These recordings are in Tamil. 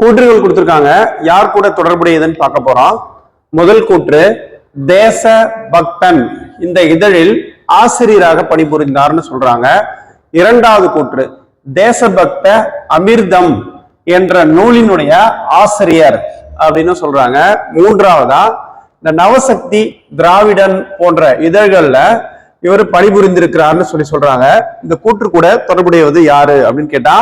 கூற்றுகள் கொடுத்துருக்காங்க. யார் கூட தொடர்புடையதுன்னு பார்க்க போறோம். முதல் கூற்று தேச பக்தன். இந்த இதழில் ஆசிரியராக பணிபுரிந்தார்னு சொல்றாங்க. இரண்டாவது கூற்று தேசபக்த அமிர்தம் என்ற நூலினுடைய ஆசிரியர் அப்படின்னு சொல்றாங்க. மூன்றாவதா இந்த நவசக்தி திராவிடன் போன்ற இதழ்கள்ல இவர் பணிபுரிந்திருக்கிறார்னு சொல்லி சொல்றாங்க. இந்த கூற்று கூட தொடர்புடையது யாரு அப்படின்னு கேட்டா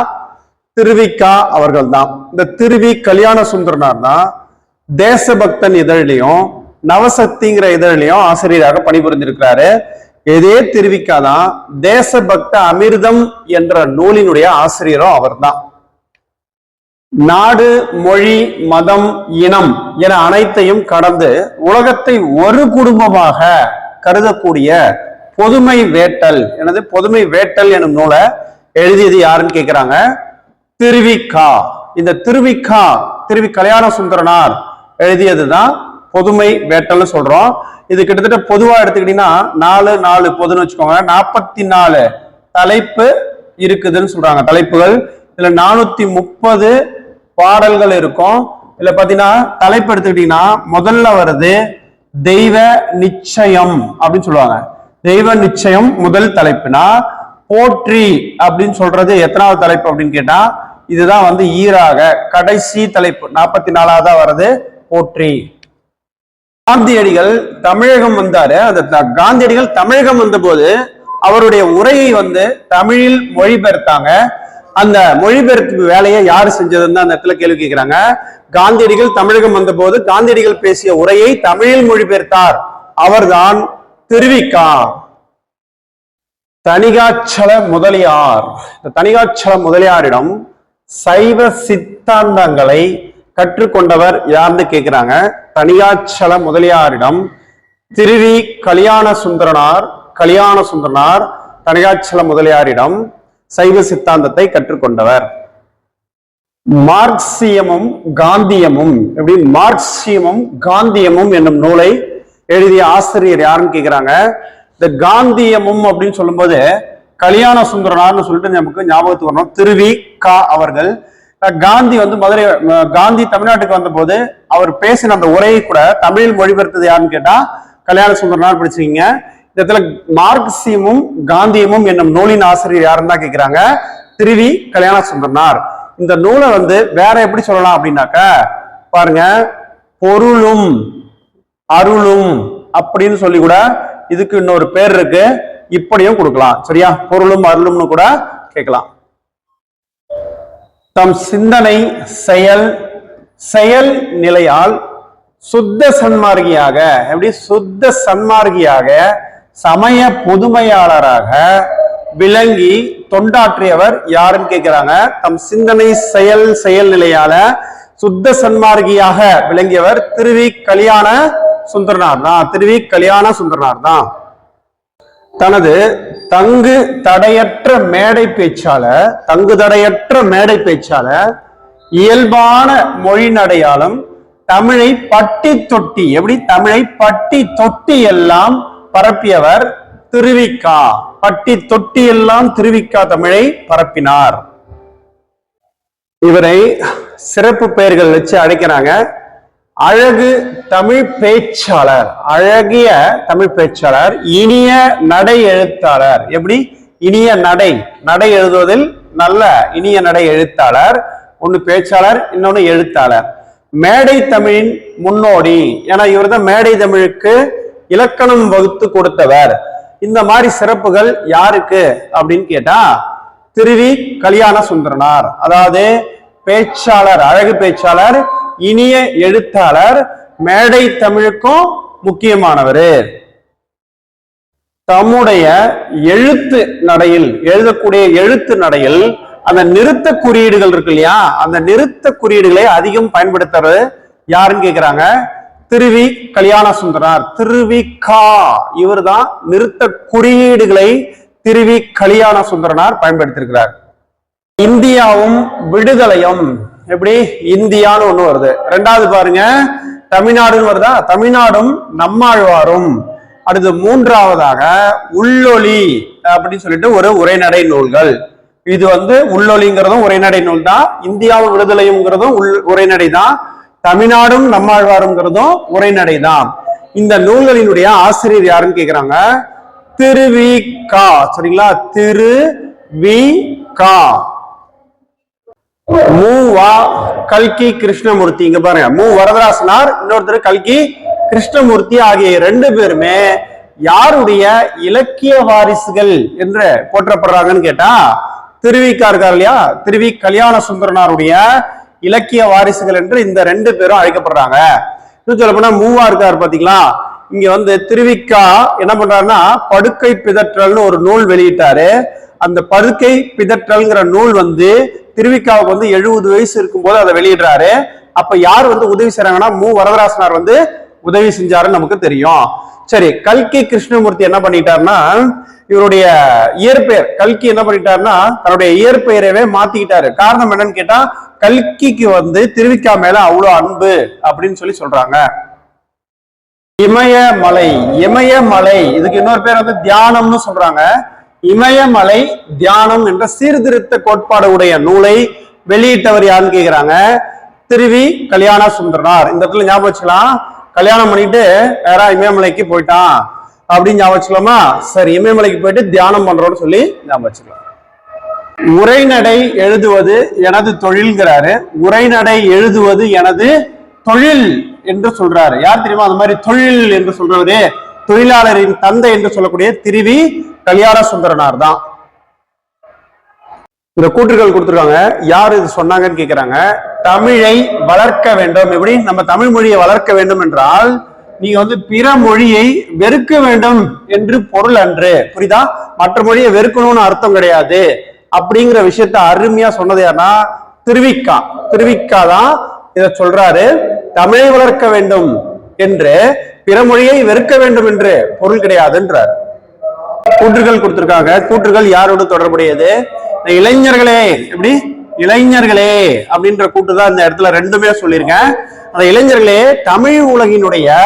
திருவிக்கா அவர்கள் தான் இந்த திருவி கல்யாண சுந்தரனார் தான் தேசபக்தன் இதழிலையும் நவசக்திங்கிற இதழிலையும் ஆசிரியராக பணிபுரிஞ்சிருக்கிறாரு இதே திருவிக்கா தான் தேசபக்த அமிர்தம் என்ற நூலினுடைய ஆசிரியரும் அவர்தான். நாடு மொழி மதம் இனம் என அனைத்தையும் கடந்து உலகத்தை ஒரு குடும்பமாக கருதக்கூடிய பொதுமை வேட்டல் எனது பொதுமை வேட்டல் எனும் நூலை எழுதியது யாருன்னு கேட்கிறாங்க திருவிக்கா. இந்த திருவிக்கா திருவி கல்யாண சுந்தரனார் எழுதியதுதான் பொதுமை வேட்டல்னு சொல்றோம். இது கிட்டத்தட்ட பொதுவா எடுத்துக்கிட்டீங்கன்னா நாலு நாலு பொதுன்னு வச்சுக்கோங்க. நாற்பத்தி நாலு தலைப்பு இருக்குதுன்னு சொல்றாங்க தலைப்புகள். இதுல நானூத்தி முப்பது பாடல்கள் இருக்கும். இதுல பாத்தீங்கன்னா தலைப்பு எடுத்துக்கிட்டீங்கன்னா முதல்ல வருது தெய்வ நிச்சயம் அப்படின்னு சொல்லுவாங்க. தெய்வ நிச்சயம் முதல் தலைப்புனா போற்றி அப்படின்னு சொல்றது எத்தனாவது தலைப்பு அப்படின்னு கேட்டா இதுதான் வந்து ஈராக கடைசி தலைப்பு. நாற்பத்தி நாலாவதா வருது போற்றி. காந்தியடிகள் தமிழகம் வந்தாரு. அந்த த- காந்தியடிகள் தமிழகம் வந்தபோது அவருடைய உரையை வந்து தமிழில் மொழிபெயர்த்தாங்க. அந்த மொழிபெயர்ப்பு வேலையை யார் செஞ்சதுன்னு அந்த இடத்துல கேள்வி கேட்கிறாங்க காந்தியடிகள் தமிழகம் வந்தபோது காந்தியடிகள் பேசிய உரையை தமிழில் மொழிபெயர்த்தார். அவர்தான் திருவிக்கா. தனிகாச்சல முதலியார். இந்த தனிகாச்சல முதலியாரிடம் சைவ சித்தாந்தங்களை கற்றுக்கொண்டவர் யாருன்னு கேட்கிறாங்க தனியாச்சல முதலியாரிடம் திருவி கல்யாண சுந்தரனார் கல்யாண சுந்தரனார் தனியாச்சல முதலியாரிடம் சைவ சித்தாந்தத்தை கற்றுக்கொண்டவர். மார்க்சியமும் காந்தியமும் எப்படி மார்க்சியமும் காந்தியமும் என்னும் நூலை எழுதிய ஆசிரியர் யாருன்னு கேட்கிறாங்க இந்த காந்தியமும் அப்படின்னு சொல்லும்போது கல்யாண சுந்தரனார்னு சொல்லிட்டு நமக்கு ஞாபகத்துக்கு வரணும். திருவி கா அவர்கள். காந்தி வந்து மதுரை காந்தி தமிழ்நாட்டுக்கு வந்தபோது அவர் பேசின அந்த உரையை கூட தமிழில் மொழிபெயர்த்தது யாருன்னு கேட்டா கல்யாண சுந்தரனார் படிச்சிருக்கீங்க. இந்த இடத்துல மார்க்சியமும் காந்தியமும் என்னும் நூலின் ஆசிரியர் யாருன்னு தான் கேக்குறாங்க. திருவி கல்யாண சுந்தரனார். இந்த நூலை வந்து வேற எப்படி சொல்லலாம் அப்படின்னாக்க பாருங்க பொருளும் அருளும் அப்படின்னு சொல்லி கூட இதுக்கு இன்னொரு பேர் இருக்கு. இப்படியும் கொடுக்கலாம். சரியா? பொருளும் அருளும்னு கூட கேட்கலாம். தம் சிந்தனை செயல் செயல் நிலையால் சுத்த சன்மார்கியாக எப்படி? சுத்த சன்மார்கியாக சமய புதுமையாளராக விளங்கி தொண்டாற்றியவர் யாருன்னு கேட்கிறாங்க? தம் சிந்தனை செயல் செயல் நிலையால சுத்த சன்மார்கியாக விளங்கியவர் திருவி கல்யாண சுந்தரனார். தான் திருவி கல்யாண சுந்தரனார் தான். தனது தங்கு தடையற்ற மேடை பேச்சாளர் தங்கு தடையற்ற மேடை பேச்சாளர் இயல்பான மொழி நடையாலும் தமிழை பட்டி தொட்டி எப்படி? தமிழை பட்டி தொட்டி எல்லாம் பரப்பியவர் திருவிக்கா. பட்டி தொட்டி எல்லாம் திருவிக்கா தமிழை பரப்பினார். இவரை சிறப்பு பெயர்கள் வச்சு அழைக்கிறாங்க. அழகு தமிழ் பேச்சாளர் அழகிய தமிழ் பேச்சாளர் இனிய நடை எழுத்தாளர். எப்படி? இனிய நடை. நடை எழுதுவதில் நல்ல இனிய நடை எழுத்தாளர் ஒன்று பேச்சாளர் இன்னொன்று எழுத்தாளர். மேடை தமிழின் முன்னோடி. ஏன்னா இவர் தான் மேடை தமிழுக்கு இலக்கணம் வகுத்து கொடுத்தவர். இந்த மாதிரி சிறப்புகள் யாருக்கு? அப்படின்னு கேட்டா திருவி கல்யாண சுந்தரனார் அதாவது பேச்சாளர் அழகு பேச்சாளர் இனிய எழுத்தாளர் மேடை தமிழுக்கும் முக்கியமானவர். தம்முடைய எழுத்து நடையில் எழுதக்கூடிய எழுத்து நடையில் அந்த நிறுத்த குறியீடுகள் இருக்கு இல்லையா? அந்த நிறுத்த குறியீடுகளை அதிகம் பயன்படுத்துறது யாருன்னு கேக்குறாங்க? திருவி கல்யாண சுந்தரனார் திருவி கா. இவர்தான் நிறுத்த குறியீடுகளை திருவி கல்யாண சுந்தரனார் பயன்படுத்தியிருக்கிறார் இந்தியாவும் விடுதலையும் எப்படி? இந்தியான்னு ஒண்ணு வருது. ரெண்டாவது பாருங்க. தமிழ்நாடுன்னு வருதா? தமிழ்நாடும் நம்மாழ்வாரும். அடுத்து மூன்றாவதாக உள்ளொலி அப்படின்னு சொல்லிட்டு ஒரு உரைநடை நூல்கள். இது வந்து உள்ளொலிங்கிறதும் உரைநடை நூல் தான் இந்தியாவும் விடுதலையும்ங்கிறதும் உள் உரைநடை தான் தமிழ்நாடும் நம்மாழ்வாருங்கிறதும் உரைநடை தான் இந்த நூல்களினுடைய ஆசிரியர் யாருன்னு கேக்குறாங்க? திரு கா. சரிங்களா? திரு வி கா. மூவா கல்கி கிருஷ்ணமூர்த்தி. இங்க பாருங்க. மூ வரதராசனார் இன்னொருத்தர் கல்கி கிருஷ்ணமூர்த்தி ஆகிய ரெண்டு பேருமே யாருடைய இலக்கிய வாரிசுகள் என்று போற்றப்படுறாங்கன்னு கேட்டா திருவிக்கா இருக்கார் இல்லையா? திருவி கல்யாண சுந்தரனாருடைய இலக்கிய வாரிசுகள் என்று இந்த ரெண்டு பேரும் அழைக்கப்படுறாங்க. இன்னும் சொல்ல போனா மூவா இருக்கார் பாத்தீங்களா? இங்க வந்து திருவிக்கா என்ன பண்றாருன்னா படுக்கை பிதற்றல்னு ஒரு நூல் வெளியிட்டாரு. அந்த படுக்கை பிதற்றல்ங்கிற நூல் வந்து திருவிக்காவுக்கு வந்து எழுபது வயசு இருக்கும்போது அதை வெளியிடுறாரு. அப்ப யார் வந்து உதவி செய்றாங்கன்னா மு. வரதராசனார் வந்து உதவி செஞ்சாருன்னு நமக்கு தெரியும். சரி கல்கி கிருஷ்ணமூர்த்தி என்ன பண்ணிட்டாருன்னா இவருடைய இயற்பெயர் கல்கி என்ன பண்ணிட்டாருன்னா தன்னுடைய இயற்பெயரவே மாத்திக்கிட்டாரு. காரணம் என்னன்னு கேட்டா கல்கிக்கு வந்து திருவிக்கா மேல அவ்வளவு அன்பு அப்படின்னு சொல்லி சொல்றாங்க. இமயமலை இமயமலை இதுக்கு இன்னொரு பேர் வந்து தியானம்னு சொல்றாங்க. இமயமலை தியானம் என்ற சீர்திருத்த கோட்பாடு உடைய நூலை வெளியிட்டவர் யாருன்னு கேக்குறாங்க? திருவி கல்யாண சுந்தரனார் இந்த இடத்துல ஞாபகம் வச்சுக்கலாம். கல்யாணம் பண்ணிட்டு வேற இமயமலைக்கு போயிட்டான். அப்படின்னு ஞாபகம் வச்சுக்கலாமா? சரி இமயமலைக்கு போயிட்டு தியானம் பண்றோம்னு சொல்லி ஞாபகம் வச்சுக்கலாம். உரைநடை எழுதுவது எனது தொழில்கிறாரு உரைநடை எழுதுவது எனது தொழில் என்று சொல்றாரு. யார் தெரியுமா? அந்த மாதிரி தொழில் என்று சொல்றவரு. தொழிலாளரின் தந்தை என்று சொல்லக்கூடிய திருவி கல்யாண சுந்தரனார் தான். இந்த கூற்றுகள் கொடுத்துருக்காங்க. யார் இது சொன்னாங்கன்னு கேக்குறாங்க. தமிழை வளர்க்க வேண்டும். எப்படி? நம்ம தமிழ் மொழியை வளர்க்க வேண்டும் என்றால் நீங்க வந்து பிற மொழியை வெறுக்க வேண்டும் என்று பொருள் அன்று. புரியுதா? மற்ற மொழியை வெறுக்கணும்னு அர்த்தம் கிடையாது. அப்படிங்கிற விஷயத்த அருமையா சொன்னது யாருன்னா திருவிக்கா. திருவிக்கா தான் இத சொல்றாரு. தமிழை வளர்க்க வேண்டும் என்று பிற மொழியை வெறுக்க வேண்டும் என்று பொருள் கிடையாதுன்றார். கூற்றுகள் கொடுத்திருக்காங்க. கூற்றுகள் யாரோடு தொடர்புடையது? இந்த இளைஞர்களே எப்படி? இளைஞர்களே அப்படின்ற கூட்டு தான் இந்த இடத்துல ரெண்டுமே சொல்லியிருக்கேன். அந்த இளைஞர்களே தமிழ் உலகினுடைய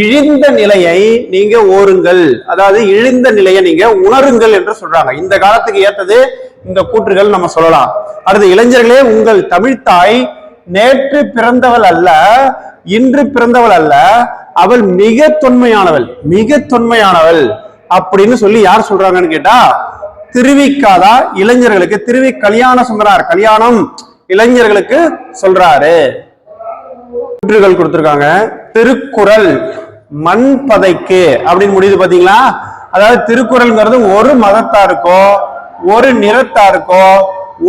இழிந்த நிலையை நீங்க ஓருங்கள். அதாவது இழிந்த நிலையை நீங்க உணருங்கள் என்று சொல்றாங்க. இந்த காலத்துக்கு ஏத்தது இந்த கூற்றுகள் நம்ம சொல்லலாம். அடுத்து இளைஞர்களே உங்கள் தமிழ்த்தாய் நேற்று பிறந்தவள் அல்ல இன்று பிறந்தவள் அல்ல அவள் மிக தொன்மையானவள் மிக தொன்மையானவள் அப்படின்னு சொல்லி யார் சொல்றாங்கன்னு கேட்டா திருவிக்காதா இளைஞர்களுக்கு திருவி கல்யாண சுந்தரார் கல்யாணம் இளைஞர்களுக்கு சொல்றாரு. சுற்றுகள் கொடுத்திருக்காங்க. திருக்குறள் மண் பதைக்கு அப்படின்னு முடியுது பாத்தீங்களா? அதாவது திருக்குறள்ங்கிறது ஒரு மதத்தாருக்கோ ஒரு நிறத்தாருக்கோ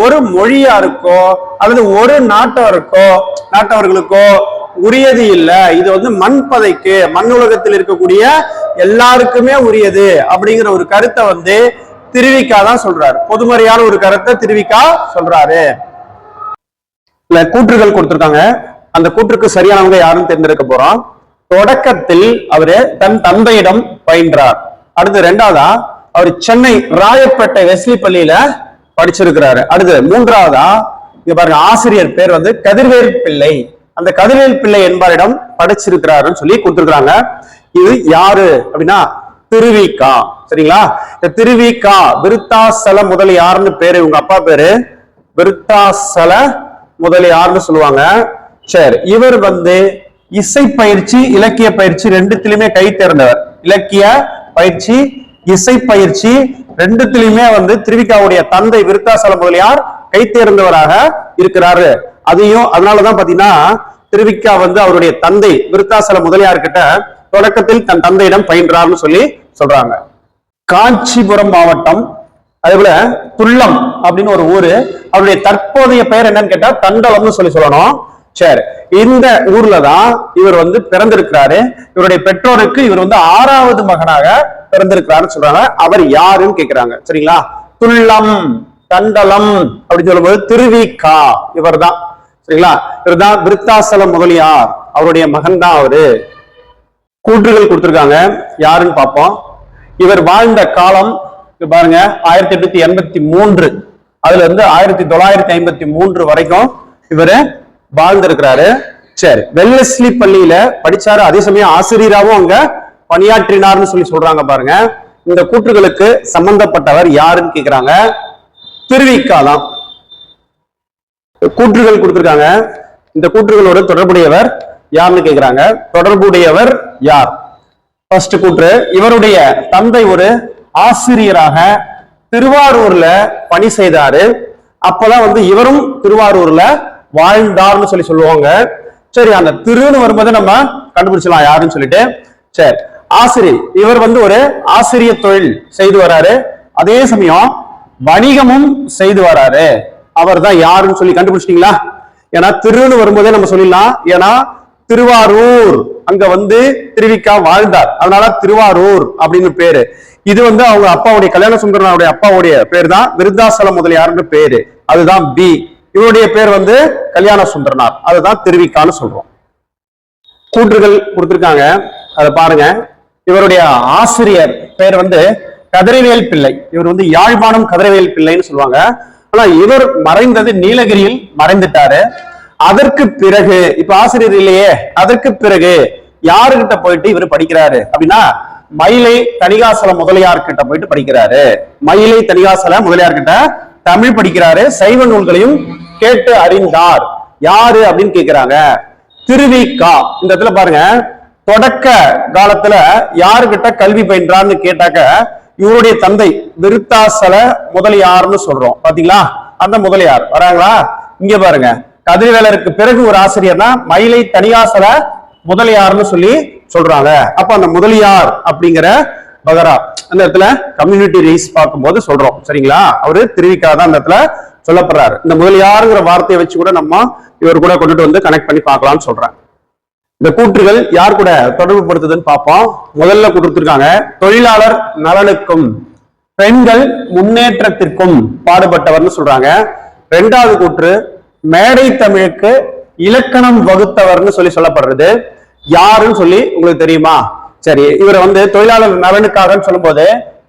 ஒரு மொழியாருக்கோ அல்லது ஒரு நாட்டவருக்கோ நாட்டவர்களுக்கோ உரியது இல்லை. இது வந்து மண் பதைக்கு மண் உலகத்தில் இருக்கக்கூடிய எல்லாருக்குமே உரியது அப்படிங்கிற ஒரு கருத்தை வந்து திருவிக்கா தான் சொல்றாரு. பொதுமறையான ஒரு கருத்தை திருவிக்கா சொல்றாரு. கூற்றுகள் கொடுத்திருக்காங்க. அந்த கூற்றுக்கு சரியானவங்க யாருன்னு தேர்ந்தெடுக்க போறோம். தொடக்கத்தில் அவரு தன் தந்தையிடம் பயின்றார். அடுத்து ரெண்டாவதா அவர் சென்னை ராயப்பேட்டை வெஸ்லி பள்ளியில படிச்சிருக்கிறாரு. அடுத்து மூன்றாவதா இங்க பாருங்க ஆசிரியர் பேர் வந்து கதிர்வேல் பிள்ளை. அந்த கதிரேல் பிள்ளை என்பாரிடம் படைச்சிருக்கிறாருன்னு சொல்லி கொடுத்துருக்குறாங்க. இது யாரு அப்படின்னா திருவிக்கா. சரிங்களா? இந்த திருவிக்கா விருத்தாசல முதலியார்னு பேரு இவங்க அப்பா பேரு விருத்தாசல முதலியார்னு சொல்லுவாங்க. சரி இவர் வந்து இசை பயிற்சி இலக்கிய பயிற்சி ரெண்டுத்திலுமே கை தேர்ந்தவர். இலக்கிய பயிற்சி இசை பயிற்சி ரெண்டுத்திலுமே வந்து திருவிக்காவுடைய தந்தை விருத்தாசல முதலியார் கை தேர்ந்தவராக இருக்கிறாரு. அதையும் அதனாலதான் பாத்தீங்கன்னா திருவிக்கா வந்து அவருடைய தந்தை விருத்தாசல முதலியார் கிட்ட தொடக்கத்தில் தன் தந்தையிடம் பயின்றார்னு சொல்லி சொல்றாங்க. காஞ்சிபுரம் மாவட்டம் அதே போல துள்ளம் அப்படின்னு ஒரு ஊரு. அவருடைய தற்போதைய பெயர் என்னன்னு கேட்டா தண்டலம்னு சொல்லி சொல்லணும். சரி இந்த ஊர்ல தான் இவர் வந்து பிறந்திருக்கிறாரு. இவருடைய பெற்றோருக்கு இவர் வந்து ஆறாவது மகனாக பிறந்திருக்கிறாருன்னு சொல்றாங்க. அவர் யாருன்னு கேக்குறாங்க. சரிங்களா? துள்ளம் தண்டலம் அப்படின்னு சொல்லும்போது திருவிக்கா இவர் தான் சரிங்களா? இவர் தான் விருத்தாசல முதலியார் அவருடைய மகன் தான் அவரு. கூற்றுகள் கொடுத்திருக்காங்க. யாருன்னு பார்ப்போம். இவர் வாழ்ந்த காலம் பாருங்க ஆயிரத்தி எட்நூத்தி எண்பத்தி மூன்று. அதுல இருந்து ஆயிரத்தி தொள்ளாயிரத்தி ஐம்பத்தி மூன்று வரைக்கும் இவரு வாழ்ந்திருக்கிறாரு. சரி வெல்லஸ்லி பள்ளியில படிச்சாரு. அதே சமயம் ஆசிரியராகவும் அங்க பணியாற்றினார்னு சொல்லி சொல்றாங்க பாருங்க. இந்த கூற்றுகளுக்கு சம்பந்தப்பட்டவர் யாருன்னு கேக்குறாங்க. திருவிக்காலம். கூற்றுகள் கொடுத்திருக்காங்க. இந்த கூற்றுகளோடு தொடர்புடையவர் யாருன்னு கேட்கிறாங்க தொடர்புடையவர் யார்? ஃபர்ஸ்ட் கூற்று இவருடைய தந்தை ஒரு ஆசிரியராக திருவாரூர்ல பணி செய்தாரு. அப்பதான் வந்து இவரும் திருவாரூர்ல வாழ்ந்தார்னு சொல்லி சொல்லுவாங்க. சரி அந்த திருன்னு வரும்போது நம்ம கண்டுபிடிச்சலாம் யாருன்னு சொல்லிட்டு. சரி ஆசிரியர் இவர் வந்து ஒரு ஆசிரிய தொழில் செய்து வராரு. அதே சமயம் வணிகமும் செய்து வராரு. அவர் தான் யாருன்னு சொல்லி கண்டுபிடிச்சிட்டீங்களா? ஏன்னா திருன்னு வரும்போதே நம்ம சொல்லிடலாம். ஏன்னா திருவாரூர் அங்க வந்து திருவிக்கா வாழ்ந்தார். அதனால திருவாரூர் அப்படின்னு பேரு. இது வந்து அவங்க அப்பாவுடைய கல்யாண சுந்தரனுடைய அப்பாவுடைய பேர் தான் விருத்தாசலம் முதலியார்னு பேரு. அதுதான் பி இவருடைய பேர் வந்து கல்யாண சுந்தரனார். அதுதான் திருவிக்கான்னு சொல்றோம். கூற்றுகள் கொடுத்திருக்காங்க. அதை பாருங்க. இவருடைய ஆசிரியர் பேர் வந்து கதிரவேல் பிள்ளை. இவர் வந்து யாழ்ப்பாணம் கதிரவேல் பிள்ளைன்னு சொல்லுவாங்க. ஆனா இவர் மறைந்தது நீலகிரியில் மறைந்துட்டாரு. அதற்கு பிறகு இப்ப ஆசிரியர் இல்லையே அதற்கு பிறகு யாருகிட்ட போயிட்டு இவர் படிக்கிறாரு? அப்படின்னா மயிலை தணிகாசல முதலியார் கிட்ட போயிட்டு படிக்கிறாரு. மயிலை தணிகாசல முதலியார் கிட்ட தமிழ் படிக்கிறாரு. சைவ நூல்களையும் கேட்டு அறிந்தார். யாரு அப்படின்னு கேக்குறாங்க? திருவிக்கா. இந்த இடத்துல பாருங்க தொடக்க காலத்துல யாருகிட்ட கல்வி பயின்றான்னு கேட்டாக்க இவருடைய தந்தை விருத்தாசல முதலியார்னு சொல்றோம். பாத்தீங்களா? அந்த முதலியார். வராங்களா? இங்க பாருங்க. கதிர்வேலருக்கு பிறகு ஒரு ஆசிரியர்னா மயிலை தனியாசல முதலியார்னு சொல்லி சொல்றாங்க. அப்ப அந்த முதலியார் அப்படிங்கிற பகரா அந்த இடத்துல கம்யூனிட்டி ரைஸ் பார்க்கும்போது சொல்றோம். சரிங்களா? அவரு திருவிக்கா தான் அந்த இடத்துல சொல்லப்படுறாரு. இந்த முதலியாருங்கிற வார்த்தையை வச்சு கூட நம்ம இவர் கூட கொண்டுட்டு வந்து கனெக்ட் பண்ணி பார்க்கலாம்னு சொல்றேன் இந்த கூற்றுகள் யார் கூட தொடர்பு படுத்துதுன்னு பார்ப்போம். முதல்ல கொடுத்திருக்காங்க தொழிலாளர் நலனுக்கும் பெண்கள் முன்னேற்றத்திற்கும் பாடுபட்டவர்னு சொல்றாங்க. ரெண்டாவது கூற்று மேடை தமிழுக்கு இலக்கணம் வகுத்தவர்னு சொல்லி சொல்லப்படுறது. யாருன்னு சொல்லி உங்களுக்கு தெரியுமா? சரி இவரை வந்து தொழிலாளர் நலனுக்காக சொல்லும்போது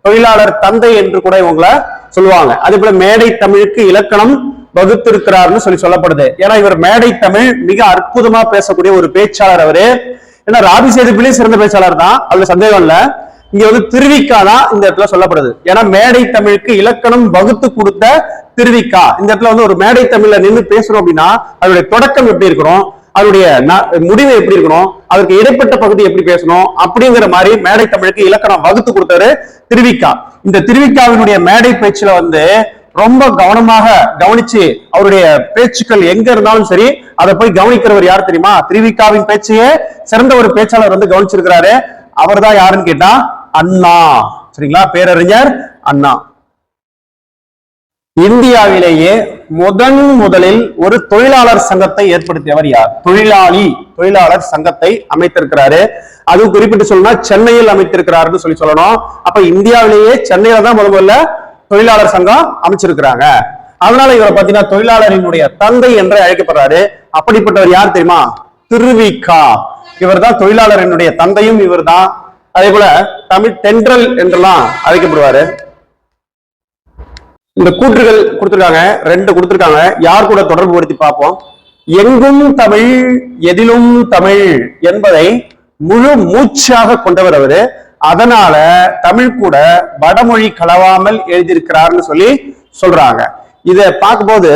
தொழிலாளர் தந்தை என்று கூட இவங்களை சொல்லுவாங்க. அதே போல மேடை தமிழுக்கு இலக்கணம் வகுத்திருக்கிறார்னு சொல்லி சொல்லப்படுது. ஏன்னா இவர் மேடை தமிழ் மிக அற்புதமா பேசக்கூடிய ஒரு பேச்சாளர் அவரு. ஏன்னா ராபி சேதுப்பிலே சிறந்த பேச்சாளர் தான். அதுல சந்தேகம் இல்ல. இங்க வந்து திருவிக்கா தான் இந்த இடத்துல சொல்லப்படுது. ஏன்னா மேடை தமிழுக்கு இலக்கணம் வகுத்து கொடுத்த திருவிக்கா. இந்த இடத்துல வந்து ஒரு மேடை தமிழ்ல நின்று பேசுறோம் அப்படின்னா அதனுடைய தொடக்கம் எப்படி இருக்கணும்? அதனுடைய ந- முடிவு எப்படி இருக்கணும்? அதற்கு இடைப்பட்ட பகுதி எப்படி பேசணும்? அப்படிங்கிற மாதிரி மேடை தமிழுக்கு இலக்கணம் வகுத்து கொடுத்தாரு திருவிக்கா. இந்த திருவிக்காவினுடைய மேடை பேச்சுல வந்து ரொம்ப கவனமாக கவனிச்சு அவருடைய பேச்சுக்கள் எங்க இருந்தாலும் சரி அதை போய் கவனிக்கிறவர் யார் தெரியுமா? திரிவிகாவின் பேச்சையே சிறந்த ஒரு பேச்சாளர் வந்து கவனிச்சிருக்கிறாரு. அவர் தான் யாருன்னு கேட்டா அண்ணா. சரிங்களா? பேரறிஞர் அண்ணா. இந்தியாவிலேயே முதன் முதலில் ஒரு தொழிலாளர் சங்கத்தை ஏற்படுத்தியவர் யார்? தொழிலாளி தொழிலாளர் சங்கத்தை அமைத்திருக்கிறாரு. அது குறிப்பிட்டு சொல்லணும்னா சென்னையில் அமைத்திருக்கிறாருன்னு சொல்லி சொல்லணும். அப்ப இந்தியாவிலேயே சென்னையில தான் முதல்ல தொழிலாளர் சங்கம் அமைச்சிருக்கிறாங்க. அதனால இவரை பாத்தீங்கன்னா தொழிலாளரினுடைய தந்தை என்று அழைக்கப்படுறாரு. அப்படிப்பட்டவர் யார் தெரியுமா? திருவிக்கா. இவர் தான் தொழிலாளரினுடைய தந்தையும் இவர் தான் அதே போல தமிழ் தென்றல் என்றெல்லாம் அழைக்கப்படுவாரு. இந்த கூற்றுகள் கொடுத்திருக்காங்க. ரெண்டு கொடுத்திருக்காங்க. யார் கூட தொடர்பு படுத்தி பார்ப்போம். எங்கும் தமிழ் எதிலும் தமிழ் என்பதை முழு மூச்சாக கொண்டவர் அவரு. அதனால தமிழ் கூட வடமொழி கலவாமல் எழுதியிருக்கிறார்னு சொல்லி சொல்றாங்க. இதை பார்க்கும்போது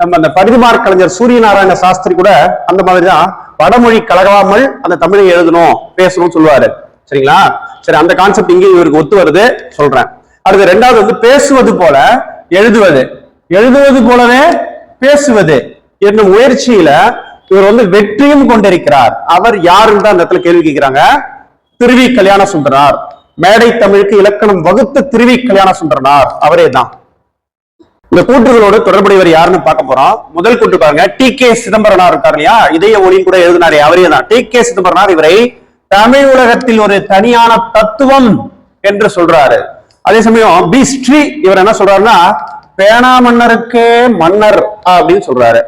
நம்ம அந்த பரிதிமார் கலைஞர் சூரியநாராயண சாஸ்திரி கூட அந்த மாதிரி தான் வடமொழி கலவாமல் அந்த தமிழை எழுதணும் பேசணும்னு சொல்லுவாரு. சரிங்களா? சரி அந்த கான்செப்ட் இங்கே இவருக்கு ஒத்து வருது சொல்றேன். அடுத்து ரெண்டாவது வந்து பேசுவது போல எழுதுவது. எழுதுவது போலவே பேசுவது என்னும் முயற்சியில இவர் வந்து வெற்றியும் கொண்டிருக்கிறார். அவர் யாருன்னு தான் அந்த இடத்துல கேள்வி கேட்கிறாங்க? திருவி கல்யாண சுந்தரனார் மேடை தமிழுக்கு இலக்கணம் வகுத்த திருவி கல்யாண சுந்தரனார் அவரே தான் இந்த கூற்றுகளோடு தொடர்புடையவர் யாருன்னு பார்க்க போறோம். முதல் கூட்டு பாருங்க. டி கே சிதம்பரனார் இருக்கார் இல்லையா? இதய ஒளியும் கூட எழுதினாரே அவரே தான் டி கே சிதம்பரனார் இவரை தமிழ் உலகத்தில் ஒரு தனியான தத்துவம் என்று சொல்றாரு. அதே சமயம் பி ஸ்ரீ இவர் என்ன சொல்றாருன்னா பேனா மன்னருக்கே மன்னர் அப்படின்னு சொல்றாரு.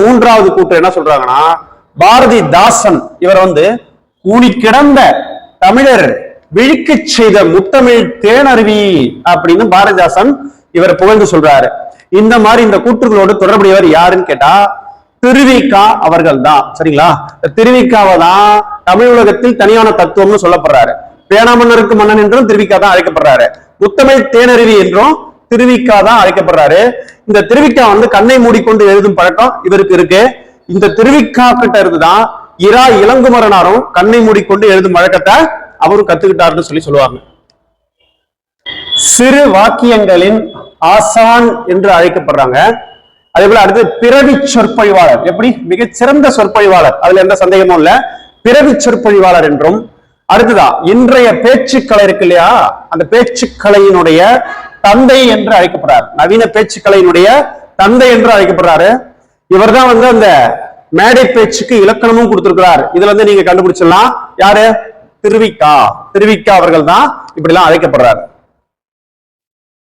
மூன்றாவது கூட்டு என்ன சொல்றாங்கன்னா பாரதி தாசன் இவர் வந்து கூணி கிடந்த தமிழர் விழிக்கச் செய்த முத்தமிழ் தேனருவி அப்படின்னு பாரதிதாசன் இவர் புகழ்ந்து சொல்றாரு. இந்த மாதிரி இந்த கூற்றுகளோடு தொடர்புடையவர் யாருன்னு கேட்டா திருவிக்கா அவர்கள் தான் சரிங்களா திருவிக்காவை தான் தமிழ் உலகத்தில் தனியான தத்துவம்னு சொல்லப்படுறாரு. பேணாமன்னருக்கு மன்னன் என்றும் திருவிக்கா தான் அழைக்கப்படுறாரு. முத்தமிழ் தேனருவி என்றும் திருவிக்கா தான் அழைக்கப்படுறாரு. இந்த திருவிக்கா வந்து கண்ணை மூடிக்கொண்டு எழுதும் பழக்கம் இவருக்கு இருக்கு. இந்த திருவிக்கா கிட்ட இருந்துதான் இரா இளங்குமரனாரும் கண்ணை மூடிக்கொண்டு எழுதும் வழக்கத்தை அவரும் கத்துக்கிட்டாருன்னு சொல்லி சொல்லுவாங்க. சிறு வாக்கியங்களின் ஆசான் என்று அழைக்கப்படுறாங்க. அதே போல அடுத்து பிறவி சொற்பொழிவாளர். எப்படி? மிகச்சிறந்த சொற்பொழிவாளர். அதுல எந்த சந்தேகமும் இல்ல. பிறவி சொற்பொழிவாளர் என்றும். அடுத்ததா இன்றைய பேச்சுக்கலை இருக்கு இல்லையா? அந்த பேச்சுக்கலையினுடைய தந்தை என்று அழைக்கப்படுறார். நவீன பேச்சுக்கலையினுடைய தந்தை என்று அழைக்கப்படுறாரு. இவர்தான் வந்து அந்த மேடை பேச்சுக்கு இலக்கணமும் கொடுத்திருக்கிறார். இதுல இருந்து நீங்க கண்டுபிடிச்சிடலாம். யாரு? திருவிக்கா. திருவிக்கா அவர்கள் தான் இப்படி எல்லாம் அழைக்கப்படுறாரு.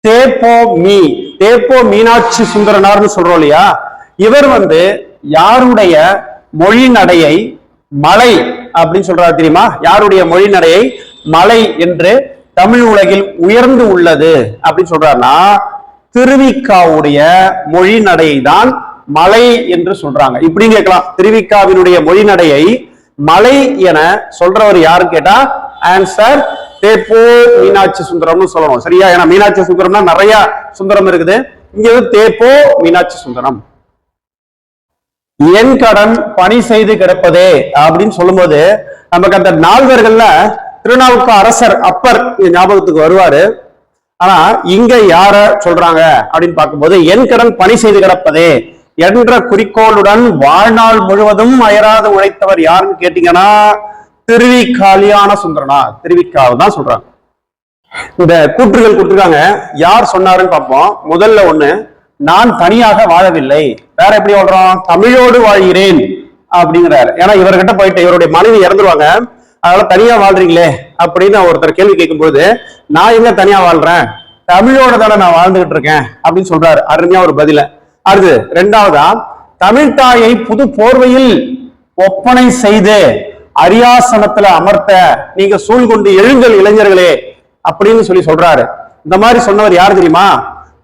தேப்போ மீ. தேப்போ மீனாட்சி சுந்தரனார்னு சொல்றோம் இல்லையா? இவர் வந்து யாருடைய மொழி நடையை மலை அப்படின்னு சொல்றாரு தெரியுமா? யாருடைய மொழி நடையை மலை என்று தமிழ் உலகில் உயர்ந்து உள்ளது அப்படின்னு சொல்றாருன்னா திருவிக்காவுடைய மொழி நடையை தான் மலை என்று சொல்றாங்க. இப்படி கேட்கலாம். திருவிக்காவினுடைய மொழிநடையை மலை என சொல்றவர் யாரு கேட்டா ஆன்சர் தேப்போ மீனாட்சி சுந்தரம்னு சொல்லணும். சரியா? ஏன்னா மீனாட்சி சுந்தரம்னா நிறைய சுந்தரம் இருக்குது. இங்க வந்து தேப்போ மீனாட்சி சுந்தரம். என் கடன் பணி செய்து கிடப்பதே அப்படின்னு சொல்லும்போது நமக்கு அந்த நால்வர்கள்ல திருநாவுக்கு அரசர் அப்பர் ஞாபகத்துக்கு வருவாரு. ஆனா இங்க யார சொல்றாங்க அப்படின்னு பார்க்கும்போது என் கடன் பணி செய்து கிடப்பதே என்ற குறிக்கோளுடன் வாழ்நாள் முழுவதும் அயராது உழைத்தவர் யாருன்னு கேட்டீங்கன்னா திருவி காலியான சுந்தரனா. திருவிக்காவை தான் சொல்றாங்க. இந்த கூற்றுகள் கொடுத்துருக்காங்க. யார் சொன்னாருன்னு பார்ப்போம். முதல்ல ஒண்ணு நான் தனியாக வாழவில்லை. வேற எப்படி வாழ்றோம்? தமிழோடு வாழ்கிறேன் அப்படிங்கிறாரு. ஏன்னா இவர்கிட்ட போயிட்டு இவருடைய மனைவி இறந்துருவாங்க. அதனால தனியா வாழ்றீங்களே அப்படின்னு ஒருத்தர் கேள்வி கேட்கும்போது நான் எங்க தனியா வாழ்றேன்? தமிழோட தானே நான் வாழ்ந்துகிட்டு இருக்கேன் அப்படின்னு சொல்றாரு. அருமையா ஒரு பதில. அடுத்து ரெண்டாவதா தமிழ் தாயை புது போர்வையில் ஒப்பனை செய்து அரியாசனத்துல அமர்த்த நீங்க சூழ் கொண்டு எழுங்கள் இளைஞர்களே அப்படின்னு சொல்லி சொல்றாரு. இந்த மாதிரி சொன்னவர் யார் தெரியுமா?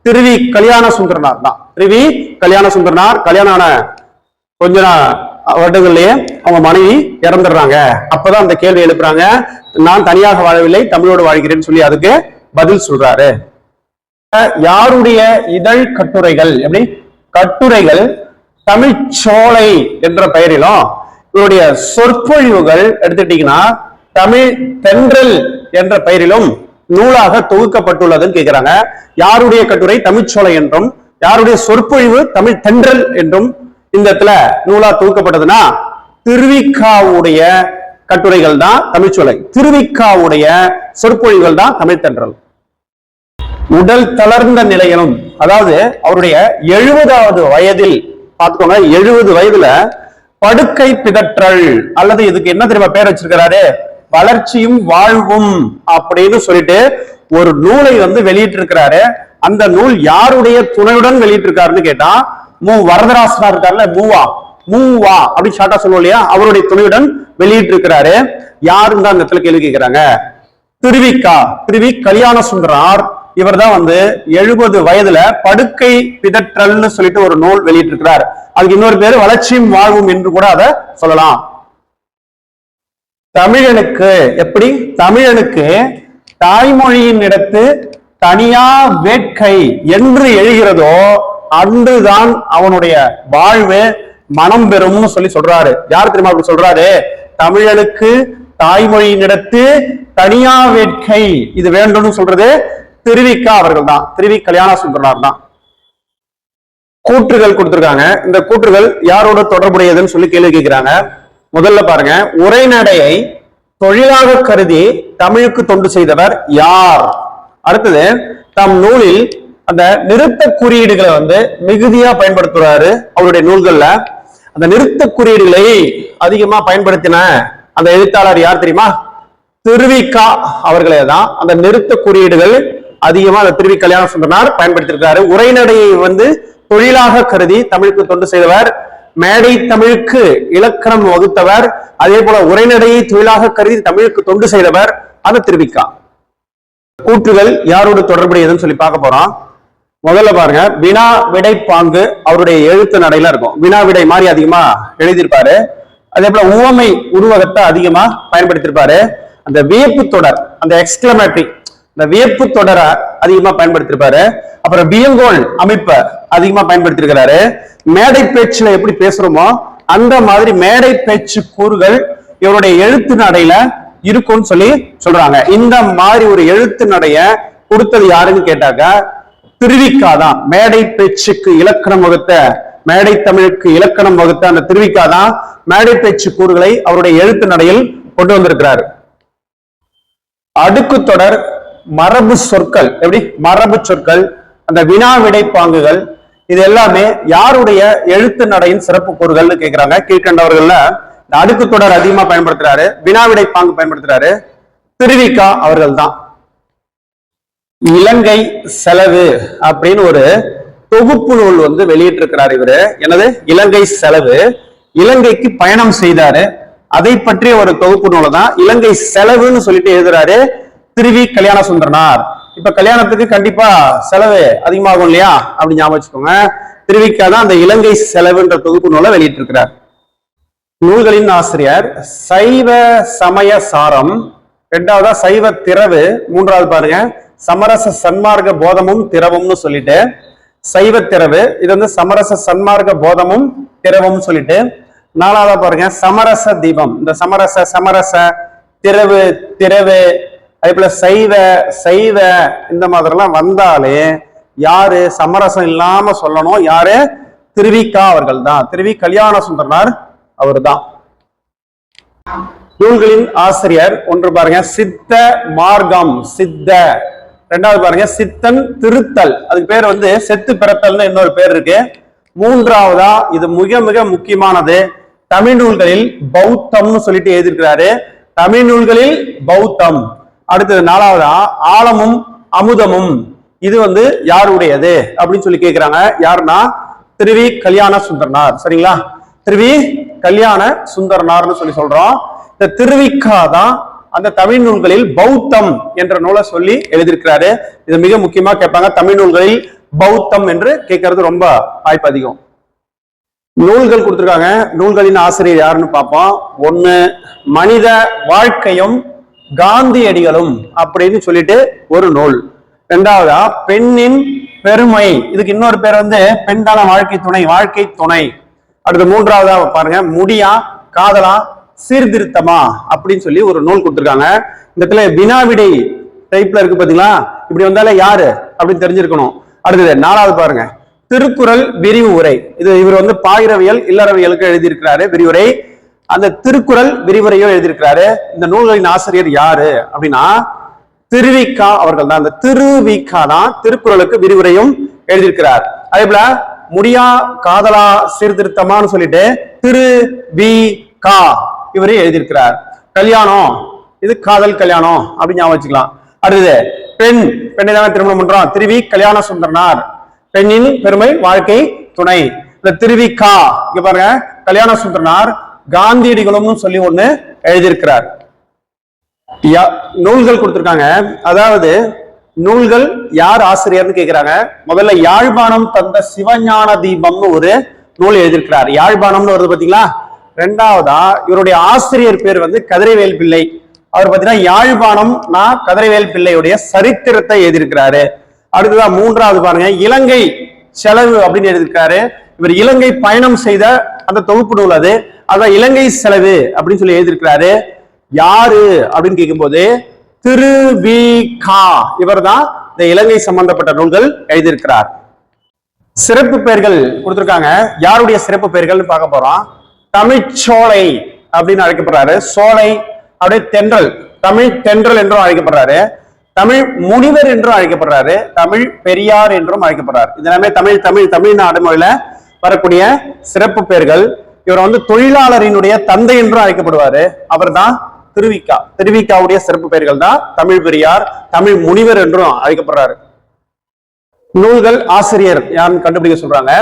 திருவி கல்யாண சுந்தரனார் தான். திருவி கல்யாண சுந்தரனார் கல்யாணம் ஆன கொஞ்ச வருடங்கள்லயே அவங்க மனைவி இறந்துடுறாங்க. அப்பதான் அந்த கேள்வி எழுப்புறாங்க. நான் தனியாக வாழவில்லை தமிழோடு வாழ்கிறேன்னு சொல்லி அதுக்கு பதில் சொல்றாரு. யாருடைய இதழ் கட்டுரைகள் எப்படி? கட்டுரைகள் தமிழ்ச்சோலை என்ற பெயரிலும் இவருடைய சொற்பொழிவுகள் எடுத்துட்டீங்கன்னா தமிழ் தென்றல் என்ற பெயரிலும் நூலாக தொகுக்கப்பட்டுள்ளதுன்னு கேட்கிறாங்க யாருடைய கட்டுரை தமிழ்ச்சோலை என்றும் யாருடைய சொற்பொழிவு தமிழ் தென்றல் என்றும் இந்த இடத்துல நூலா தொகுக்கப்பட்டதுன்னா திருவிக்காவுடைய கட்டுரைகள் தான் தமிழ்ச்சோலை திருவிக்காவுடைய சொற்பொழிவுகள் தான் தமிழ் தென்றல். உடல் தளர்ந்த நிலையிலும் அதாவது அவருடைய எழுபதாவது வயதில் பார்த்துக்கோங்க எழுபது வயதுல படுக்கை பிதற்றல் அல்லது இதுக்கு என்ன தெரியுமா பேர் வச்சிருக்கிறாரு? வளர்ச்சியும் வாழ்வும் அப்படின்னு சொல்லிட்டு ஒரு நூலை வந்து வெளியிட்டிருக்கிறாரு. அந்த நூல் யாருடைய துணையுடன் வெளியிட்டிருக்காருன்னு கேட்டா மு. வரதராசனா இருக்காருல்ல மூவா மூவா அப்படின்னு ஷார்ட்டா சொல்லுவோம் இல்லையா? அவருடைய துணையுடன் வெளியிட்டிருக்கிறாரு. யாருன்னு தான் அந்த இடத்துல கேள்வி கேட்கிறாங்க. திருவிக்கா திருவி கல்யாண சுந்தரார் இவர் தான் வந்து எழுபது வயதுல படுக்கை பிதற்றல்னு சொல்லிட்டு ஒரு நூல் வெளியிட்டிருக்கிறார். அதுக்கு இன்னொரு பேரு வளர்ச்சியும் வாழ்வும் என்று கூட அதை சொல்லலாம். தமிழனுக்கு எப்படி? தமிழனுக்கு தாய்மொழியின் இடத்து தனியா வேட்கை என்று எழுகிறதோ அன்றுதான் அவனுடைய வாழ்வு மனம் பெறும்னு சொல்லி சொல்றாரு. யார் தெரியுமா அப்படி சொல்றாரு? தமிழனுக்கு தாய்மொழியினிடத்து தனியா வேட்கை இது வேண்டும்னு சொல்றது திருவிக்கா அவர்கள் தான் திருவி கல்யாண சுந்தரனார் தான் கூற்றுகள் கொடுத்திருக்காங்க. இந்த கூற்றுகள் யாரோட தொடர்புடையதுன்னு சொல்லி கேள்வி கேட்கிறாங்க. முதல்ல பாருங்க. உரைநடையை தொழிலாக கருதி தமிழுக்கு தொண்டு செய்தவர் யார்? அடுத்தது தம் நூலில் அந்த நிறுத்த குறியீடுகளை வந்து மிகுதியா பயன்படுத்துறாரு. அவருடைய நூல்கள்ல அந்த நிறுத்த குறியீடுகளை அதிகமா பயன்படுத்தின அந்த எழுத்தாளர் யார் தெரியுமா? திருவிக்கா அவர்களே தான் அந்த நிறுத்த குறியீடுகள் அதிகமா அந்த திருவி கல்யாண சுந்தரனார் பயன்படுத்தியிருக்கிறாரு உரைநடையை வந்து தொழிலாக கருதி தமிழுக்கு தொண்டு செய்தவர். மேடை தமிழுக்கு இலக்கணம் வகுத்தவர். அதே போல உரைநடையை தொழிலாக கருதி தமிழுக்கு தொண்டு செய்தவர் அந்த திருவிக்கா. கூற்றுகள் யாரோடு தொடர்புடையதுன்னு சொல்லி பார்க்க போறோம். முதல்ல பாருங்க வினா விடை பாங்கு அவருடைய எழுத்து நடையில இருக்கும். வினா விடை மாதிரி அதிகமா எழுதியிருப்பாரு. அதே போல உவமை உருவகத்தை அதிகமா பயன்படுத்தியிருப்பாரு. அந்த வியப்பு தொடர் அந்த எக்ஸ்கிளமேட்டரி இந்த வியப்பு தொடரை அதிகமா பயன்படுத்திருப்பாரு. அப்புறம் வியங்கோல் அமைப்பை அதிகமா பயன்படுத்தி இருக்கிறாரு மேடை பேச்சுல எப்படி பேசுறோமோ அந்த மாதிரி மேடை பேச்சு கூறுகள் இவருடைய எழுத்து நடையில இருக்கும்னு சொல்லி சொல்றாங்க. இந்த மாதிரி ஒரு எழுத்து நடைய கொடுத்தது யாருன்னு கேட்டாக்க திருவிக்கா தான். மேடை பேச்சுக்கு இலக்கணம் வகுத்த மேடை தமிழுக்கு இலக்கணம் வகுத்த அந்த திருவிக்கா தான் மேடை பேச்சு கூறுகளை அவருடைய எழுத்து நடையில் கொண்டு வந்திருக்கிறார். அடுக்கு தொடர் மரபு சொற்கள். எப்படி? மரபு சொற்கள் அந்த வினா விடை பாங்குகள் இது எல்லாமே யாருடைய எழுத்து நடையின் சிறப்பு கூறுகள்னு கேட்கிறாங்க கீழ்கண்டவர்கள்ல இந்த அடுக்கு தொடர் அதிகமா பயன்படுத்துறாரு வினா விடை பாங்கு பயன்படுத்துறாரு திருவிக்கா அவர்கள் தான் இலங்கை செலவு அப்படின்னு ஒரு தொகுப்பு நூல் வந்து வெளியிட்டிருக்கிறார் இவரு. எனது இலங்கை செலவு. இலங்கைக்கு பயணம் செய்தாரு. அதை பற்றிய ஒரு தொகுப்பு நூலை தான் இலங்கை செலவுன்னு சொல்லிட்டு எழுதுறாரு. திருவி கல்யாண சுந்தரனார். இப்ப கல்யாணத்துக்கு கண்டிப்பா செலவு அதிகமாகும் இல்லையா? அப்படி ஞாபகம் வச்சுக்கோங்க. திருவிக்கா தான் அந்த இலங்கை செலவுன்ற தொகுப்பு நூலை வெளியிட்டிருக்கிறார். நூல்களின் ஆசிரியர் சைவ சமய சாரம் ரெண்டாவதா சைவ திறவு மூன்றாவது பாருங்க சமரச சன்மார்க்க போதமும் திறவும்னு சொல்லிட்டு சைவ திறவு இது வந்து சமரச சன்மார்க்க போதமும் திறவும் சொல்லிட்டு நாலாவதா பாருங்க சமரச தீபம். இந்த சமரச சமரச திறவு திறவு அதே போல சைவ சைவ இந்த மாதிரிலாம் வந்தாலே யாரு சமரசம் இல்லாம சொல்லணும்? யாரு? திருவிக்கா அவர்கள் தான் திருவி கல்யாண சுந்தரனார் அவர் தான் நூல்களின் ஆசிரியர் ஒன்று பாருங்க சித்த மார்க்கம் சித்த. ரெண்டாவது பாருங்க சித்தன் திருத்தல். அதுக்கு பேர் வந்து செத்து பிறத்தல்னு இன்னொரு பேர் இருக்கு. மூன்றாவதா இது மிக மிக முக்கியமானது. தமிழ் நூல்களில் பௌத்தம்னு சொல்லிட்டு எழுதியிருக்கிறாரு. தமிழ் நூல்களில் பௌத்தம். அடுத்தது நாலாவதா? ஆழமும் அமுதமும். இது வந்து யாருடையது? அப்படின்னு சொல்லி கேட்கிறாங்க யாருன்னா? திருவி கல்யாண சுந்தரனார். சரிங்களா? திருவி கல்யாண சுந்தரனார்னு சொல்லி சொல்றோம். இந்த திருவிக்கா தான் அந்த தமிழ் நூல்களில் பௌத்தம் என்ற நூலை சொல்லி எழுதியிருக்கிறாரு. இது மிக முக்கியமா கேட்பாங்க. தமிழ் நூல்களில் பௌத்தம் என்று கேட்கறது ரொம்ப வாய்ப்பு அதிகம். நூல்கள் கொடுத்துருக்காங்க. நூல்களின் ஆசிரியர் யாருன்னு பார்ப்போம். ஒன்று மனித வாழ்க்கையும் காந்தியடிகளும் அப்படின்னு சொல்லிட்டு ஒரு நூல். ரெண்டாவதா பெண்ணின் பெருமை. இதுக்கு இன்னொரு பேர் வந்து பெண்தான வாழ்க்கை துணை வாழ்க்கை துணை. அடுத்து மூன்றாவதா பாருங்க முடியா காதலா சீர்திருத்தமா அப்படின்னு சொல்லி ஒரு நூல் கொடுத்துருக்காங்க. இந்த இடத்துல வினாவிடை டைப்ல இருக்கு பாத்தீங்களா? இப்படி வந்தாலே யாரு அப்படின்னு தெரிஞ்சிருக்கணும். அடுத்தது நாலாவது பாருங்க திருக்குறள் விரிவு உரை. இது இவர் வந்து பாயிரவியல் இல்லறவியலுக்கு எழுதியிருக்கிறாரு விரிவுரை. அந்த திருக்குறள் விரிவுரையும் எழுதியிருக்கிறாரு. இந்த நூல்களின் ஆசிரியர் யாரு? அப்படின்னா திருவிக்கா அவர்கள் தான். அந்த திருவிக்கா தான் திருக்குறளுக்கு விரிவுரையும் எழுதியிருக்கிறார். அதே போல முடியா காதலா சீர்திருத்தமான்னு சொல்லிட்டு திரு வி கா இவரே எழுதியிருக்கிறார். கல்யாணம். இது காதல் கல்யாணம் அப்படின்னு ஞாபகம் வச்சுக்கலாம். அடுத்தது பெண். பெண்ணை தான் திருமணம் பண்றோம். திருவி கல்யாண சுந்தரனார். பெண்ணின் பெருமை வாழ்க்கை துணை. இந்த திருவி கா இங்க பாருங்க கல்யாண சுந்தரனார் காந்தியடிகளும்னு சொல்லி ஒண்ணு எழுதியிருக்கிறார். யா- நூல்கள் கொடுத்திருக்காங்க. அதாவது நூல்கள் யார் ஆசிரியர்னு கேக்குறாங்க. முதல்ல யாழ்ப்பாணம் தந்த சிவஞான தீபம்னு ஒரு நூல் எழுதியிருக்கிறார். யாழ்ப்பாணம்னு வருது பாத்தீங்களா? ரெண்டாவதா இவருடைய ஆசிரியர் பேர் வந்து கதிரைவேல் பிள்ளை. அவர் பாத்தீங்கன்னா யாழ்ப்பாணம் நான் கதிரைவேல் பிள்ளையுடைய சரித்திரத்தை எழுதியிருக்கிறாரு. அடுத்ததான் மூன்றாவது பாருங்க இலங்கை செலவு அப்படின்னு எழுதியிருக்காரு இவர் இலங்கை பயணம் செய்த அந்த தொகுப்பு நூல் அது. அதான் இலங்கை செலவு அப்படின்னு சொல்லி எழுதியிருக்கிறாரு. யாரு அப்படின்னு கேட்கும்போது திரு வி. கா. இவர் தான் இந்த இலங்கை சம்பந்தப்பட்ட நூல்கள் எழுதியிருக்கிறார். சிறப்பு பெயர்கள் கொடுத்திருக்காங்க. யாருடைய சிறப்பு பெயர்கள்னு பார்க்க போறோம். தமிழ்ச்சோலை அப்படின்னு அழைக்கப்படுறாரு. சோலை அப்படியே தென்றல். தமிழ் தென்றல் என்றும் அழைக்கப்படுறாரு. தமிழ் முனிவர் என்றும் அழைக்கப்படுறாரு. தமிழ் பெரியார் என்றும் அழைக்கப்படுறாரு. இதெல்லாமே தமிழ் தமிழ் தமிழ்நாடு மொழியில வரக்கூடிய சிறப்பு பெயர்கள் இவர் வந்து தொழிலாளரினுடைய தந்தை என்றும் அழைக்கப்படுவாரு. அவர்தான் திருவிக்கா. திருவிக்காவுடைய சிறப்பு பெயர்கள் தான் தமிழ் பெரியார் தமிழ் முனிவர் என்றும் அழைக்கப்படுறாரு. நூல்கள் ஆசிரியர் யாருன்னு கண்டுபிடிக்க சொல்றாங்க.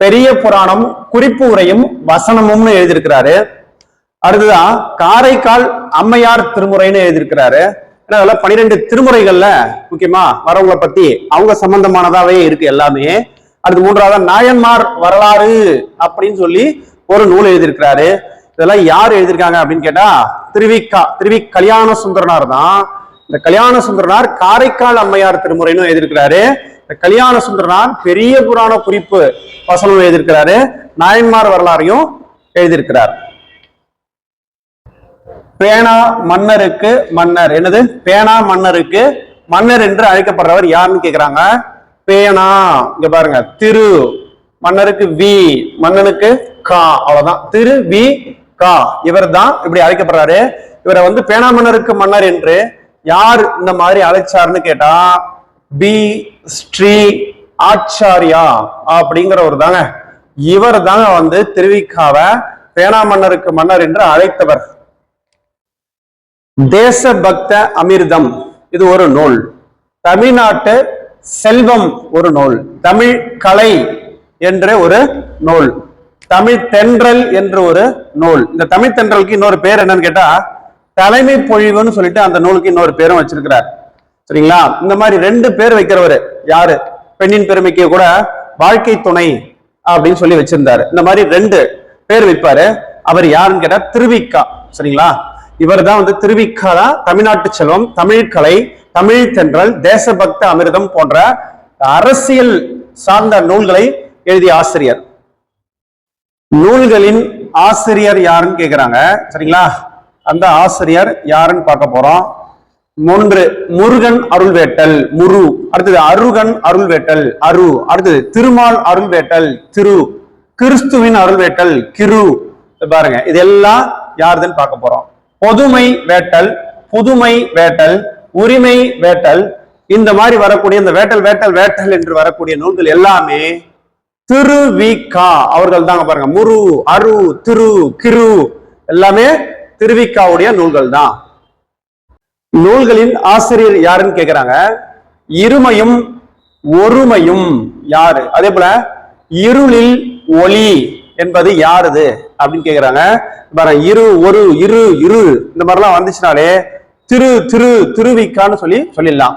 பெரிய புராணம் குறிப்பு உரையும் வசனமும்னு எழுதியிருக்கிறாரு. அடுத்ததான் காரைக்கால் அம்மையார் திருமுறைன்னு எழுதியிருக்கிறாரு. ஏன்னா அதெல்லாம் பனிரெண்டு திருமுறைகள்ல முக்கியமா வரவங்களை பத்தி அவங்க சம்பந்தமானதாவே இருக்கு எல்லாமே. அடுத்து மூன்றாவது நாயன்மார் வரலாறு அப்படின்னு சொல்லி ஒரு நூல் எழுதியிருக்கிறாரு. இதெல்லாம் யார் எழுதியிருக்காங்க அப்படின்னு கேட்டா திருவிக்கா திருவி கல்யாண சுந்தரனார் தான். இந்த கல்யாண சுந்தரனார் காரைக்கால் அம்மையார் திருமுறைன்னு எழுதியிருக்கிறாரு. இந்த கல்யாண சுந்தரனார் பெரிய புராண குறிப்பு வசனம் எழுதியிருக்கிறாரு. நாயன்மார் வரலாறையும் எழுதியிருக்கிறார். பேனா மன்னருக்கு மன்னர். என்னது? பேனா மன்னருக்கு மன்னர் என்று அழைக்கப்படுறவர் யாருன்னு கேக்குறாங்க? பேனா இங்க பாருங்க திரு. மன்னருக்கு வி மன்னனுக்கு கா அவ்வளவுதான். திரு வி கா. இவர் தான் இப்படி அழைக்கப்படுறாரு. இவரை வந்து பேனா மன்னருக்கு மன்னர் என்று யார் இந்த மாதிரி அழைச்சாருன்னு கேட்டா பி. ஸ்ரீ. ஆச்சாரியா அப்படிங்கிறவர் தாங்க இவர் தாங்க வந்து திருவிக்காவ பேனா மன்னருக்கு மன்னர் என்று அழைத்தவர். தேசபக்த அமிர்தம். இது ஒரு நூல். தமிழ்நாட்டு செல்வம் ஒரு நூல் தமிழ் கலை என்ற ஒரு நூல் தமிழ் தென்றல் என்ற ஒரு நூல். இந்த தமிழ் தென்றலுக்கு இன்னொரு பேர் என்னன்னு கேட்டா தலைமை பொழிவுன்னு சொல்லிட்டு அந்த நூலுக்கு இன்னொரு பேரும் வச்சிருக்கிறார். சரிங்களா? இந்த மாதிரி ரெண்டு பேர் வைக்கிறவர் யாரு? பெண்ணின் பெருமைக்கு கூட வாழ்க்கை துணை அப்படின்னு சொல்லி வச்சிருந்தாரு. இந்த மாதிரி ரெண்டு பேர் வைப்பாரு அவர் யாருன்னு கேட்டா திருவிக்கா. சரிங்களா? இவர் தான் வந்து திருவிக்கலா தமிழ்நாட்டு செல்வம் தமிழ்கலை தமிழ் தென்றல் தேசபக்த அமிர்தம் போன்ற அரசியல் சார்ந்த நூல்களை எழுதிய ஆசிரியர். நூல்களின் ஆசிரியர் யாருன்னு கேட்குறாங்க சரிங்களா? அந்த ஆசிரியர் யாருன்னு பார்க்க போறோம். மூன்று முருகன் அருள்வேட்டல் முரு. அடுத்தது அருகன் அருள்வேட்டல் அரு. அடுத்தது திருமால் அருள்வேட்டல் திரு. கிறிஸ்துவின் அருள்வேட்டல் கிரு. இது பாருங்க இதெல்லாம் யாருதுன்னு பார்க்க போறோம். பொதுமை வேட்டல் புதுமை வேட்டல் உரிமை வேட்டல். இந்த மாதிரி வரக்கூடிய இந்த வேட்டல் வேட்டல் வேட்டல் என்று வரக்கூடிய நூல்கள் எல்லாமே திரு வி கா அவர்கள் தாங்க பாருங்க. முரு அரு திரு கிரு எல்லாமே திருவிக்காவுடைய நூல்கள் தான். நூல்களின் ஆசிரியர் யாருன்னு கேக்குறாங்க? இருமையும் ஒருமையும் யாரு? அதே போல இருளில் ஒளி என்பது யாருது? அப்படின்னு கேக்குறாங்க. பாருங்க இரு ஒரு இரு இரு இந்த மாதிரிலாம் வந்துச்சுனாலே திரு திரு திருவிக்கான்னு சொல்லி சொல்லிடலாம்.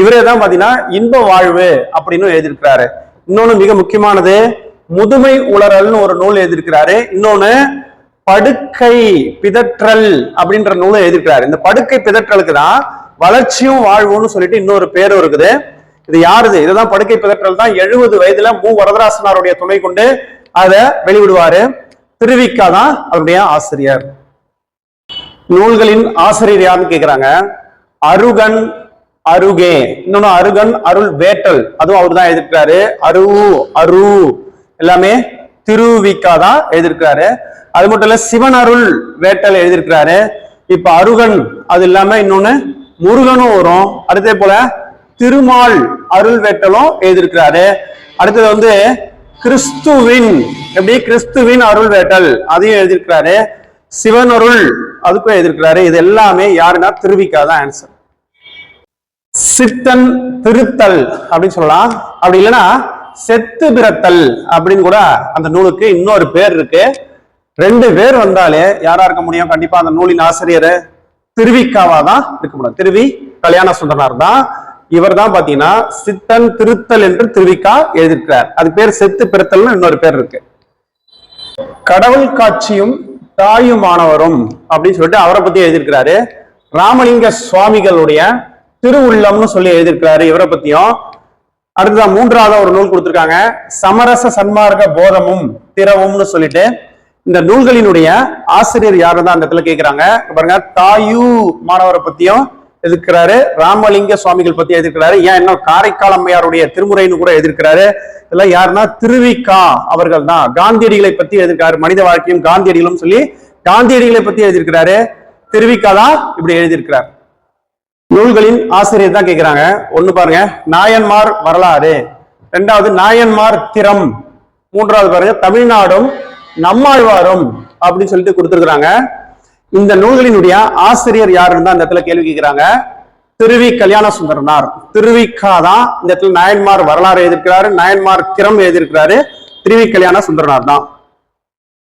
இவரே தான் பாத்தீங்கன்னா இன்ப வாழ்வு அப்படின்னு எழுதியிருக்கிறாரு. இன்னொன்னு மிக முக்கியமானது முதுமை உளறல்னு ஒரு நூல் எழுதியிருக்கிறாரு. இன்னொன்னு படுக்கை பிதற்றல் அப்படின்ற நூலை எழுதியிருக்கிறாரு. இந்த படுக்கை பிதற்றலுக்கு தான் வளர்ச்சியும் வாழ்வுன்னு சொல்லிட்டு இன்னொரு பேரும் இருக்குது. இது யாருது? இதுதான் படுக்கை பிதற்றல் தான். எழுபது வயதுல மு. வரதராசனாருடைய துணை கொண்டு அதை வெளிவிடுவாரு திருவிக்கா தான் அவருடைய ஆசிரியர். நூல்களின் ஆசிரியர் யாருன்னு கேட்கிறாங்க அருகன் அருகே. இன்னொன்னு அருகன் அருள் வேட்டல். அதுவும் அவர் தான் எழுதியிருக்காரு அரு அரு. எல்லாமே திருவிக்கா தான் எழுதியிருக்காரு அது மட்டும் இல்ல சிவன் அருள் வேட்டல் எழுதியிருக்கிறாரு. இப்ப அருகன் அது இல்லாம இன்னொன்னு முருகனும் வரும். அடுத்தே போல திருமால் அருள் வேட்டலும் எழுதியிருக்கிறாரு. அடுத்தது வந்து கிறிஸ்துவின் எப்படி? கிறிஸ்துவின் அருள் வேட்டல். அதையும் எழுதியிருக்கிறாரு. சிவன் அருள் அதுக்கும் எழுதியிருக்கிறாரு. இது எல்லாமே யாருன்னா திருவிக்கா தான் ஆன்சர் சித்தன் திருத்தல் அப்படின்னு சொல்லலாம். அப்படி இல்லைன்னா செத்து பிறத்தல் அப்படின்னு கூட அந்த நூலுக்கு இன்னொரு பேர் இருக்கு. ரெண்டு பேர் வந்தாலே யாரா இருக்க முடியும்? கண்டிப்பா அந்த நூலின் ஆசிரியர் திருவிக்காவா தான் இருக்க முடியும். திருவி கல்யாண சுந்தரனார் தான். இவர் தான் பாத்தீங்கன்னா சித்தன் திருத்தல் என்று திருவிக்கா எழுதியிருக்கிறார். அது பேர் செத்து பிறத்தல்னு இன்னொரு பேர் இருக்கு. கடவுள் காட்சியும் தாயுமானவரும் அப்படின்னு சொல்லிட்டு அவரை பத்தி எழுதியிருக்கிறாரு. ராமலிங்க சுவாமிகளுடைய திருவுள்ளம்னு சொல்லி எழுதியிருக்கிறாரு இவரை பத்தியும். அடுத்ததான் மூன்றாவது ஒரு நூல் கொடுத்திருக்காங்க. சமரச சன்மார்க்க போதமும் திரவும்னு சொல்லிட்டு இந்த நூல்களினுடைய ஆசிரியர் யாரு தான் அந்த இடத்துல கேட்கிறாங்க பாருங்க தாயு மாணவரை பத்தியும் எதிர்க்கிறாரு. ராமலிங்க சுவாமிகள் பத்தி எதிர்க்கிறாரு. ஏன் இன்னும் காரைக்கால் அம்மையாருடைய திருமுறைன்னு கூட எதிர்க்கிறாரு. இதெல்லாம் யாருன்னா திருவிக்கா அவர்கள் தான் காந்தியடிகளை பத்தி எதிர்க்கிறாரு மனித வாழ்க்கையும் காந்தியடிகளும் சொல்லி காந்தியடிகளை பத்தி எழுதியிருக்கிறாரு. திருவிக்கா தான் இப்படி எழுதியிருக்கிறார். நூல்களின் ஆசிரியர் தான் கேட்கிறாங்க ஒண்ணு பாருங்க. நாயன்மார் வரலாறு. ரெண்டாவது நாயன்மார் திறம். மூன்றாவது பாருங்க. தமிழ்நாடும் நம்மாழ்வாரும் அப்படின்னு சொல்லிட்டு கொடுத்துருக்குறாங்க. இந்த நூல்களினுடைய ஆசிரியர் யாருன்னு தான் இந்த இடத்துல கேள்வி கேட்கிறாங்க திருவி கல்யாண சுந்தரனார் திருவிக்கா தான் இந்த இடத்துல நாயன்மார் வரலாறு எழுதியிருக்கிறாரு நாயன்மார் திறம் எழுதியிருக்கிறாரு திருவி கல்யாண சுந்தரனார் தான்.